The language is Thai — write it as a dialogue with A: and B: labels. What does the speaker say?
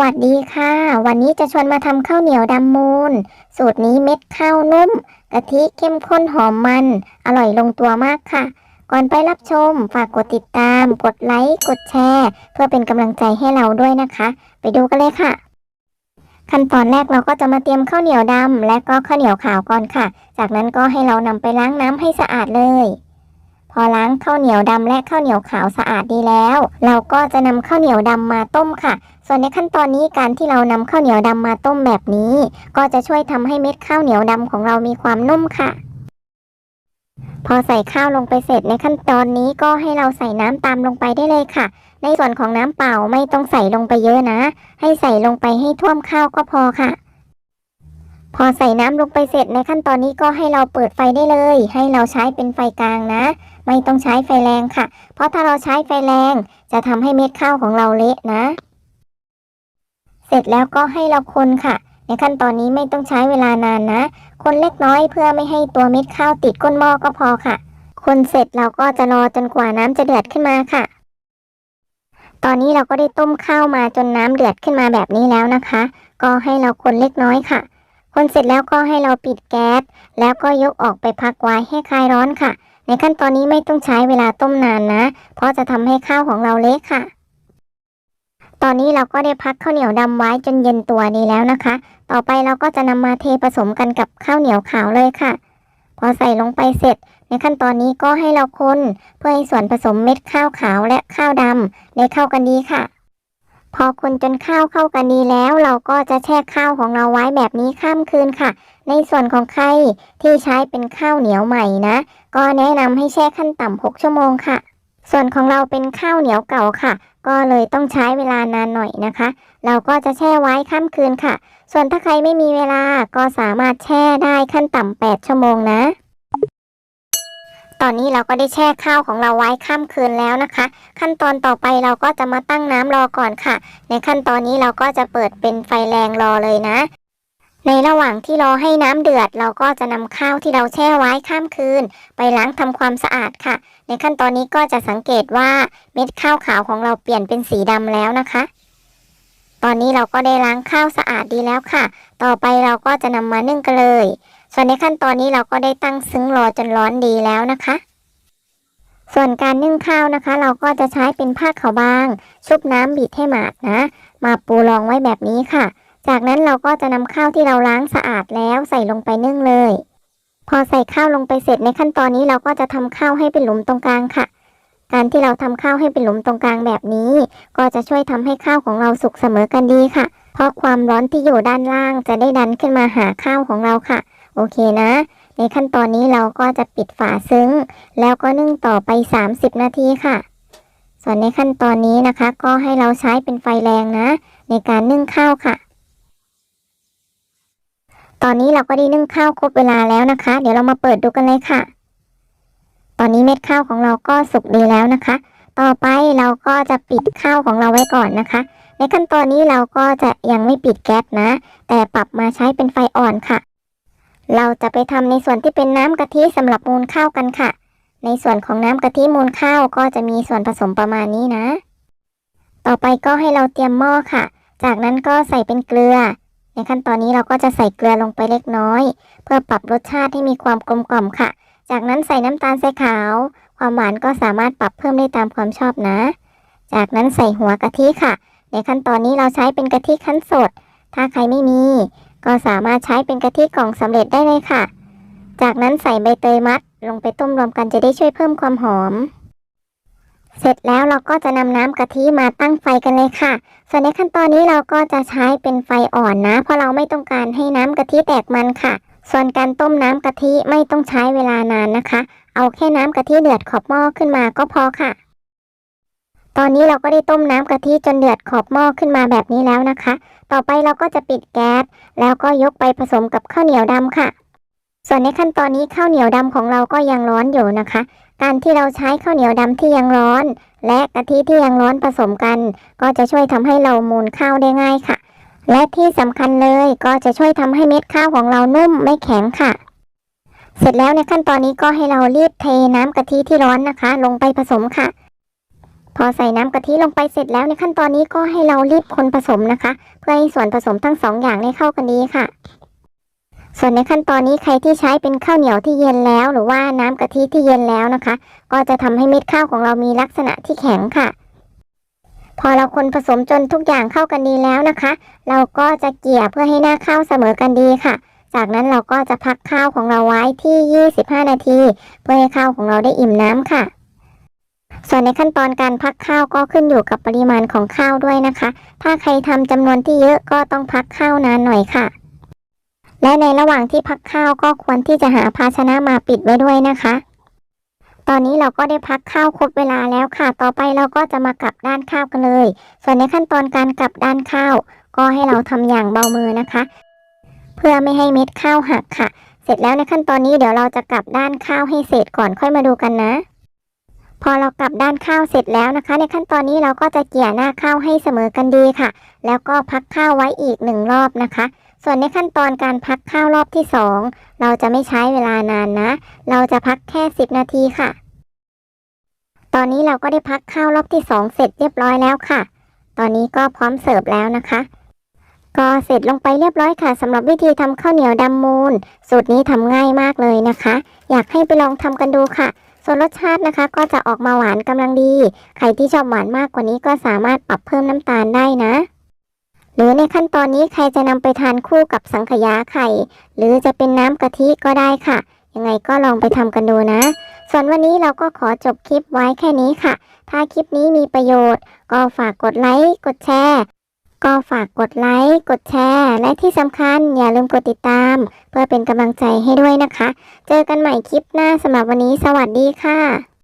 A: วัสดีค่ะ วันนี้จะชวนมาทำข้าวเหนียวดำมูนสูตรนี้เม็ดข้าวนุ่มกะทิเข้มข้นหอมมัน อร่อยลงตัวมากค่ะ ก่อนไปรับชม ฝากกดติดตาม กดไลค์กดแชร์ เพื่อเป็นกำลังใจให้เราด้วยนะคะ ไปดูกันเลยค่ะ ขั้นตอนแรกเราก็จะมาเตรียมข้าวเหนียวดำและก็ข้าวเหนียวขาวก่อนค่ะ จากนั้นก็ให้เรานำไปล้างน้ำให้สะอาดเลย อล้างข้าวเหนียวดำและข้าวเหนียวขาวสะอาดดีแล้ว เราก็จะนำข้าวเหนียวดำมาต้มค่ะ ส่วนในขั้นตอนนี้การที่เรานำข้าวเหนียวดำมาต้มแบบนี้ ก็จะช่วยทำให้เม็ดข้าวเหนียวดำของเรามีความนุ่มค่ะ พอใส่ข้าวลงไปเสร็จในขั้นตอนนี้ก็ให้เราใส่น้ำตามลงไปได้เลยค่ะ ในส่วนของน้ำเปล่าไม่ต้องใส่ลงไปเยอะนะ ให้ใส่ลงไปให้ท่วมข้าวก็พอค่ะพอใส่น้ำลงไปเสร็จในขั้นตอนนี้ก็ให้เราเปิดไฟได้เลย ให้เราใช้เป็นไฟกลางนะ ไม่ต้องใช้ไฟแรงค่ะ เพราะถ้าเราใช้ไฟแรงจะทำให้เม็ดข้าวของเราเละนะ เสร็จแล้วก็ให้เราคนค่ะ ในขั้นตอนนี้ไม่ต้องใช้เวลานานนะ คนเล็กน้อยเพื่อไม่ให้ตัวเม็ดข้าวติดก้นหม้อก็พอค่ะ คนเสร็จเราก็จะรอจนกว่าน้ำจะเดือดขึ้นมาค่ะ ตอนนี้เราก็ได้ต้มข้าวมาจนน้ำเดือดขึ้นมาแบบนี้แล้วนะคะ ก็ให้เราคนเล็กน้อยค่ะคนเสร็จแล้วก็ให้เราปิดแก๊สแล้วก็ยกออกไปพักไว้ให้คลายร้อนค่ะ ในขั้นตอนนี้ไม่ต้องใช้เวลาต้มนานนะ เพราะจะทำให้ข้าวของเราเละค่ะ ตอนนี้เราก็ได้พักข้าวเหนียวดำไว้จนเย็นตัวนี้แล้วนะคะ ต่อไปเราก็จะนำมาเทผสมกันกับข้าวเหนียวขาวเลยค่ะ พอใส่ลงไปเสร็จ ในขั้นตอนนี้ก็ให้เราคนเพื่อให้ส่วนผสมเม็ดข้าวขาวและข้าวดำได้เข้ากันดีค่ะ พอคนจนข้าวเข้ากันดีแล้ว เราก็จะแช่ข้าวของเราไว้แบบนี้ข้ามคืนค่ะ ในส่วนของใครที่ใช้เป็นข้าวเหนียวใหม่นะ ก็แนะนำให้แช่ขั้นต่ำ6ชั่วโมงค่ะ ส่วนของเราเป็นข้าวเหนียวเก่าค่ะ ก็เลยต้องใช้เวลานานหน่อยนะคะ เราก็จะแช่ไว้ข้ามคืนค่ะ ส่วนถ้าใครไม่มีเวลาก็สามารถแช่ได้ขั้นต่ำ8ชั่วโมงนะ ตอนนี้เราก็ได้แช่ข้าวของเราไว้ข้ามคืนแล้วนะคะ ขั้นตอนต่อไปเราก็จะมาตั้งน้ำรอก่อนค่ะ ในขั้นตอนนี้เราก็จะเปิดเป็นไฟแรงรอเลยนะ ในระหว่างที่รอให้น้ำเดือด เราก็จะนำข้าวที่เราแช่ไว้ข้ามคืน ไปล้างทำความสะอาดค่ะ ในขั้นตอนนี้ก็จะสังเกตว่าเม็ดข้าวขาวของเราเปลี่ยนเป็นสีดำแล้วนะคะตอนนี้เราก็ได้ล้างข้าวสะอาดดีแล้วค่ะ ต่อไปเราก็จะนำมานึ่งกันเลย ส่วนในขั้นตอนนี้เราก็ได้ตั้งซึ้งรอจนร้อนดีแล้วนะคะ ส่วนการนึ่งข้าวนะคะ เราก็จะใช้เป็นผ้าขาวบาง ชุบน้ำบีบให้หมาดนะ มาปูรองไว้แบบนี้ค่ะ จากนั้นเราก็จะนำข้าวที่เราล้างสะอาดแล้วใส่ลงไปนึ่งเลย พอใส่ข้าวลงไปเสร็จในขั้นตอนนี้เราก็จะทำข้าวให้เป็นหลุมตรงกลางค่ะ การที่เราทำข้าวให้เป็นหลุมตรงกลางแบบนี้ ก็จะช่วยทำให้ข้าวของเราสุกเสมอกันดีค่ะ เพราะความร้อนที่อยู่ด้านล่างจะได้ดันขึ้นมาหาข้าวของเราค่ะ โอเคนะ ในขั้นตอนนี้เราก็จะปิดฝาซึ้ง แล้วก็นึ่งต่อไป 30 นาทีค่ะ ส่วนในขั้นตอนนี้นะคะ ก็ให้เราใช้เป็นไฟแรงนะ ในการนึ่งข้าวค่ะ ตอนนี้เราก็ได้นึ่งข้าวครบเวลาแล้วนะคะ เดี๋ยวเรามาเปิดดูกันเลยค่ะ ตอนนี้เม็ดข้าวของเราก็สุกดีแล้วนะคะ ต่อไปเราก็จะปิดข้าวของเราไว้ก่อนนะคะ ในขั้นตอนนี้เราก็จะยังไม่ปิดแก๊สนะ แต่ปรับมาใช้เป็นไฟอ่อนค่ะ เราจะไปทำในส่วนที่เป็นน้ำกะทิสำหรับมูลข้าวกันค่ะ ในส่วนของน้ำกะทิมูลข้าวก็จะมีส่วนผสมประมาณนี้นะ ต่อไปก็ให้เราเตรียมหม้อค่ะ จากนั้นก็ใส่เป็นเกลือ ในขั้นตอนนี้เราก็จะใส่เกลือลงไปเล็กน้อย เพื่อปรับรสชาติให้มีความกลมกล่อมค่ะ จากนั้นใส่น้ำตาลทรายขาว ความหวานก็สามารถปรับเพิ่มได้ตามความชอบนะ จากนั้นใส่หัวกะทิค่ะ ในขั้นตอนนี้เราใช้เป็นกะทิคั้นสด ถ้าใครไม่มี ก็สามารถใช้เป็นกะทิกล่องสำเร็จได้เลยค่ะ จากนั้นใส่ใบเตยมัด ลงไปต้มรวมกันจะได้ช่วยเพิ่มความหอม เสร็จแล้วเราก็จะนำน้ำกะทิมาตั้งไฟกันเลยค่ะ ส่วนในขั้นตอนนี้เราก็จะใช้เป็นไฟอ่อนนะ เพราะเราไม่ต้องการให้น้ำกะทิแตกมันค่ะ ส่วนการต้มน้ำกะทิไม่ต้องใช้เวลานานนะคะ เอาแค่น้ำกะทิเดือดขอบหม้อขึ้นมาก็พอค่ะ ตอนนี้เราก็ได้ต้มน้ำกะทิจนเดือดขอบหม้อขึ้นมาแบบนี้แล้วนะคะ ต่อไปเราก็จะปิดแก๊สแล้วก็ยกไปผสมกับข้าวเหนียวดำค่ะ ส่วนในขั้นตอนนี้ข้าวเหนียวดำของเราก็ยังร้อนอยู่นะคะ การที่เราใช้ข้าวเหนียวดำที่ยังร้อน และกะทิที่ยังร้อนผสมกัน ก็จะช่วยทำให้เรามูนข้าวได้ง่ายค่ะ และที่สำคัญเลยก็จะช่วยทำให้เม็ดข้าวของเรานุ่มไม่แข็งค่ะเสร็จแล้วในขั้นตอนนี้ก็ให้เรารีบเทน้ำกะทิที่ร้อนนะคะ ลงไปผสมค่ะ พอใส่น้ำกะทิลงไปเสร็จแล้วในขั้นตอนนี้ก็ให้เรารีบคนผสมนะคะ เพื่อให้ส่วนผสมทั้งสองอย่างได้เข้ากันดีค่ะ ส่วนในขั้นตอนนี้ใครที่ใช้เป็นข้าวเหนียวที่เย็นแล้ว หรือว่าน้ำกะทิที่เย็นแล้วนะคะ ก็จะทำให้เม็ดข้าวของเรามีลักษณะที่แข็งค่ะ พอเราคนผสมจนทุกอย่างเข้ากันดีแล้วนะคะ เราก็จะเกี่ยเพื่อให้หน้าข้าวเสมอกันดีค่ะจากนั้นเราก็จะพักข้าวของเราไว้ที่ 25 นาที เพื่อให้ข้าวของเราได้อิ่มน้ำค่ะ ส่วนในขั้นตอนการพักข้าวก็ขึ้นอยู่กับปริมาณของข้าวด้วยนะคะ ถ้าใครทำจำนวนที่เยอะก็ต้องพักข้าวนานหน่อยค่ะ และในระหว่างที่พักข้าวก็ควรที่จะหาภาชนะมาปิดไว้ด้วยนะคะ ตอนนี้เราก็ได้พักข้าวครบเวลาแล้วค่ะ ต่อไปเราก็จะมากลับด้านข้าวกันเลย ส่วนในขั้นตอนการกลับด้านข้าว ก็ให้เราทำอย่างเบามือนะคะ เพื่อไม่ให้เม็ดข้าวหักค่ะ เสร็จแล้วในขั้นตอนนี้เดี๋ยวเราจะกลับด้านข้าวให้เสร็จก่อนค่อยมาดูกันนะ พอเรากลับด้านข้าวเสร็จแล้วนะคะ ในขั้นตอนนี้เราก็จะเกี่ยหน้าข้าวให้เสมอกันดีค่ะ แล้วก็พักข้าวไว้อีกหนึ่งรอบนะคะ ส่วนในขั้นตอนการพักข้าวรอบที่สองเราจะไม่ใช้เวลานานนะ เราจะพักแค่ 10 นาทีค่ะ ตอนนี้เราก็ได้พักข้าวรอบที่สองเสร็จเรียบร้อยแล้วค่ะ ตอนนี้ก็พร้อมเสิร์ฟแล้วนะคะก็เสร็จลงไปเรียบร้อยค่ะสำหรับวิธีทำข้าวเหนียวดำมูล สูตรนี้ทำง่ายมากเลยนะคะ อยากให้ไปลองทำกันดูค่ะ ส่วนรสชาตินะคะก็จะออกมาหวานกำลังดี ใครที่ชอบหวานมากกว่านี้ก็สามารถปรับเพิ่มน้ำตาลได้นะ หรือในขั้นตอนนี้ใครจะนำไปทานคู่กับสังขยาไข่ หรือจะเป็นน้ำกะทิก็ได้ค่ะ ยังไงก็ลองไปทำกันดูนะ ส่วนวันนี้เราก็ขอจบคลิปไว้แค่นี้ค่ะ ถ้าคลิปนี้มีประโยชน์ ก็ฝากกดไลค์ กดแชร์ ก็ฝากกดไลค์ กดแชร์ และที่สำคัญอย่าลืมกดติดตาม เพื่อเป็นกำลังใจให้ด้วยนะคะ เจอกันใหม่คลิปหน้าสำหรับวันนี้ สวัสดีค่ะ